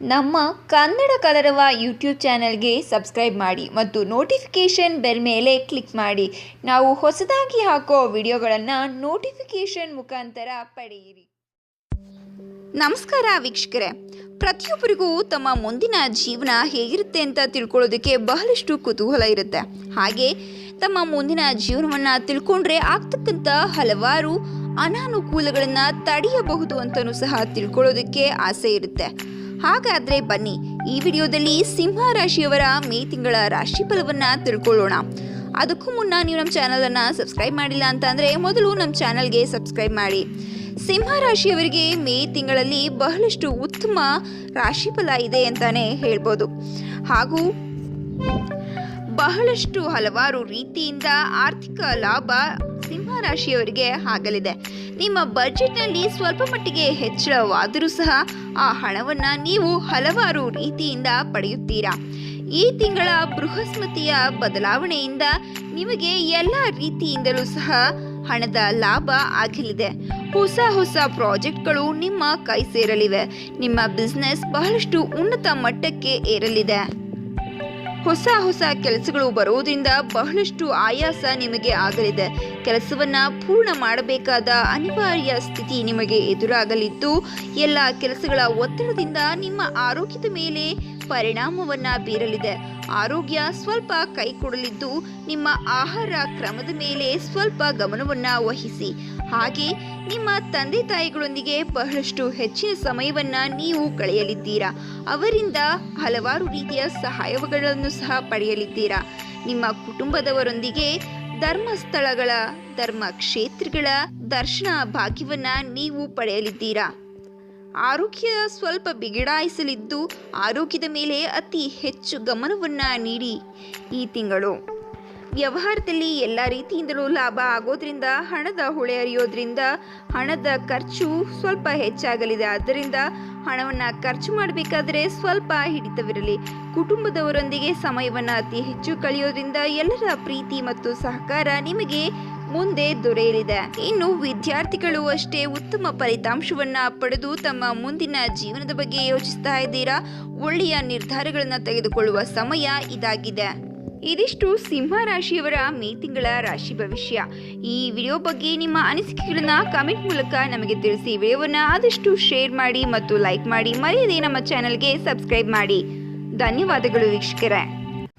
ನಮ್ಮ ಕನ್ನಡ ಕಲರವ ಯೂಟ್ಯೂಬ್ ಚಾನಲ್ಗೆ ಸಬ್ಸ್ಕ್ರೈಬ್ ಮಾಡಿ ಮತ್ತು ನೋಟಿಫಿಕೇಷನ್ ಬೆಲ್ ಮೇಲೆ ಕ್ಲಿಕ್ ಮಾಡಿ. ನಾವು ಹೊಸದಾಗಿ ಹಾಕೋ ವಿಡಿಯೋಗಳನ್ನು ನೋಟಿಫಿಕೇಷನ್ ಮುಖಾಂತರ ಪಡೆಯಿರಿ. ನಮಸ್ಕಾರ ವೀಕ್ಷಕರೇ. ಪ್ರತಿಯೊಬ್ಬರಿಗೂ ತಮ್ಮ ಮುಂದಿನ ಜೀವನ ಹೇಗಿರುತ್ತೆ ಅಂತ ತಿಳ್ಕೊಳ್ಳೋದಕ್ಕೆ ಬಹಳಷ್ಟು ಕುತೂಹಲ ಇರುತ್ತೆ. ಹಾಗೆ ತಮ್ಮ ಮುಂದಿನ ಜೀವನವನ್ನು ತಿಳ್ಕೊಂಡ್ರೆ ಆಗ್ತಕ್ಕಂಥ ಹಲವಾರು ಅನಾನುಕೂಲಗಳನ್ನು ತಡೆಯಬಹುದು ಅಂತಲೂ ಸಹ ತಿಳ್ಕೊಳ್ಳೋದಕ್ಕೆ ಆಸೆ ಇರುತ್ತೆ. ಹಾಗಾದರೆ ಬನ್ನಿ, ಈ ವಿಡಿಯೋದಲ್ಲಿ ಸಿಂಹ ರಾಶಿಯವರ ಮೇ ತಿಂಗಳ ರಾಶಿ ಫಲವನ್ನ ತಿಳ್ಕೊಳ್ಳೋಣ. ಅದಕ್ಕೂ ಮುನ್ನ ನೀವು ನಮ್ಮ ಚಾನಲನ್ನು ಸಬ್ಸ್ಕ್ರೈಬ್ ಮಾಡಿಲ್ಲ ಅಂತ ಅಂದರೆ ಮೊದಲು ನಮ್ಮ ಚಾನಲ್ಗೆ ಸಬ್ಸ್ಕ್ರೈಬ್ ಮಾಡಿ. ಸಿಂಹ ರಾಶಿಯವರಿಗೆ ಮೇ ತಿಂಗಳಲ್ಲಿ ಬಹಳಷ್ಟು ಉತ್ತಮ ರಾಶಿಫಲ ಇದೆ ಅಂತಾನೆ ಹೇಳ್ಬೋದು. ಹಾಗೂ ಬಹಳಷ್ಟು ಹಲವಾರು ರೀತಿಯಿಂದ ಆರ್ಥಿಕ ಲಾಭ ಸಿಂಹ ರಾಶಿಯವರಿಗೆ ಆಗಲಿದೆ. ನಿಮ್ಮ ಬಜೆಟ್ನಲ್ಲಿ ಸ್ವಲ್ಪ ಮಟ್ಟಿಗೆ ಹೆಚ್ಚಳವಾದರೂ ಸಹ ಆ ಹಣವನ್ನು ನೀವು ಹಲವಾರು ರೀತಿಯಿಂದ ಪಡೆಯುತ್ತೀರಾ? ಈ ತಿಂಗಳ ಬೃಹಸ್ಮತಿಯ ಬದಲಾವಣೆಯಿಂದ ನಿಮಗೆ ಎಲ್ಲ ರೀತಿಯಿಂದಲೂ ಸಹ ಹಣದ ಲಾಭ ಆಗಲಿದೆ. ಹೊಸ ಹೊಸ ಪ್ರಾಜೆಕ್ಟ್ಗಳು ನಿಮ್ಮ ಕೈ ಸೇರಲಿವೆ. ನಿಮ್ಮ ಬಿಸ್ನೆಸ್ ಬಹಳಷ್ಟು ಉನ್ನತ ಮಟ್ಟಕ್ಕೆ ಏರಲಿದೆ. ಹೊಸ ಹೊಸ ಕೆಲಸಗಳು ಬರೋದ್ರಿಂದ ಬಹಳಷ್ಟು ಆಯಾಸ ನಿಮಗೆ ಆಗಲಿದೆ. ಕೆಲಸವನ್ನ ಪೂರ್ಣ ಮಾಡಬೇಕಾದ ಅನಿವಾರ್ಯ ಸ್ಥಿತಿ ನಿಮಗೆ ಎದುರಾಗಲಿದ್ದು, ಎಲ್ಲ ಕೆಲಸಗಳ ಒತ್ತಡದಿಂದ ನಿಮ್ಮ ಆರೋಗ್ಯದ ಮೇಲೆ ಪರಿಣಾಮವನ್ನ ಬೀರಲಿದೆ. ಆರೋಗ್ಯ ಸ್ವಲ್ಪ ಕೈ ಕೊಡಲಿದ್ದು ನಿಮ್ಮ ಆಹಾರ ಕ್ರಮದ ಮೇಲೆ ಸ್ವಲ್ಪ ಗಮನವನ್ನ ವಹಿಸಿ. ಹಾಗೆ ನಿಮ್ಮ ತಂದೆ ತಾಯಿಗಳೊಂದಿಗೆ ಬಹಳಷ್ಟು ಹೆಚ್ಚಿನ ಸಮಯವನ್ನ ನೀವು ಕಳೆಯಲಿದ್ದೀರಾ? ಅವರಿಂದ ಹಲವಾರು ರೀತಿಯ ಸಹಾಯಗಳನ್ನು ಸಹ ಪಡೆಯಲಿದ್ದೀರಾ? ನಿಮ್ಮ ಕುಟುಂಬದವರೊಂದಿಗೆ ಧರ್ಮಸ್ಥಳಗಳ ಧರ್ಮ ಕ್ಷೇತ್ರಗಳ ದರ್ಶನ ಭಾಗ್ಯವನ್ನ ನೀವು ಪಡೆಯಲಿದ್ದೀರಾ? ಆರೋಗ್ಯ ಸ್ವಲ್ಪ ಬಿಗಡಾಯಿಸಲಿದ್ದು ಆರೋಗ್ಯದ ಮೇಲೆ ಅತಿ ಹೆಚ್ಚು ಗಮನವನ್ನ ನೀಡಿ. ಈ ತಿಂಗಳು ವ್ಯವಹಾರದಲ್ಲಿ ಎಲ್ಲ ರೀತಿಯಿಂದಲೂ ಲಾಭ ಆಗೋದ್ರಿಂದ, ಹಣದ ಹೊಳೆ ಅರಿಯೋದ್ರಿಂದ ಹಣದ ಖರ್ಚು ಸ್ವಲ್ಪ ಹೆಚ್ಚಾಗಲಿದೆ. ಆದ್ದರಿಂದ ಹಣವನ್ನು ಖರ್ಚು ಮಾಡಬೇಕಾದ್ರೆ ಸ್ವಲ್ಪ ಹಿಡಿತವಿರಲಿ. ಕುಟುಂಬದವರೊಂದಿಗೆ ಸಮಯವನ್ನು ಅತಿ ಹೆಚ್ಚು ಕಳೆಯೋದ್ರಿಂದ ಎಲ್ಲರ ಪ್ರೀತಿ ಮತ್ತು ಸಹಕಾರ ನಿಮಗೆ ಮುಂದೆ ದೊರೆಯಲಿದೆ. ಇನ್ನು ವಿದ್ಯಾರ್ಥಿಗಳು ಅಷ್ಟೇ ಉತ್ತಮ ಫಲಿತಾಂಶವನ್ನ ಪಡೆದು ತಮ್ಮ ಮುಂದಿನ ಜೀವನದ ಬಗ್ಗೆ ಯೋಚಿಸ್ತಾ ಇದ್ದೀರಾ? ಒಳ್ಳೆಯ ನಿರ್ಧಾರಗಳನ್ನು ತೆಗೆದುಕೊಳ್ಳುವ ಸಮಯ ಇದಾಗಿದೆ. ಇದಿಷ್ಟು ಸಿಂಹ ರಾಶಿಯವರ ಮೇ ತಿಂಗಳ ರಾಶಿ ಭವಿಷ್ಯ. ಈ ವಿಡಿಯೋ ಬಗ್ಗೆ ನಿಮ್ಮ ಅನಿಸಿಕೆಗಳನ್ನ ಕಾಮೆಂಟ್ ಮೂಲಕ ನಮಗೆ ತಿಳಿಸಿ. ವಿಡಿಯೋವನ್ನು ಆದಷ್ಟು ಶೇರ್ ಮಾಡಿ ಮತ್ತು ಲೈಕ್ ಮಾಡಿ. ಮರೆಯದೇ ನಮ್ಮ ಚಾನೆಲ್ಗೆ ಸಬ್ಸ್ಕ್ರೈಬ್ ಮಾಡಿ. ಧನ್ಯವಾದಗಳು ವೀಕ್ಷಕರೇ.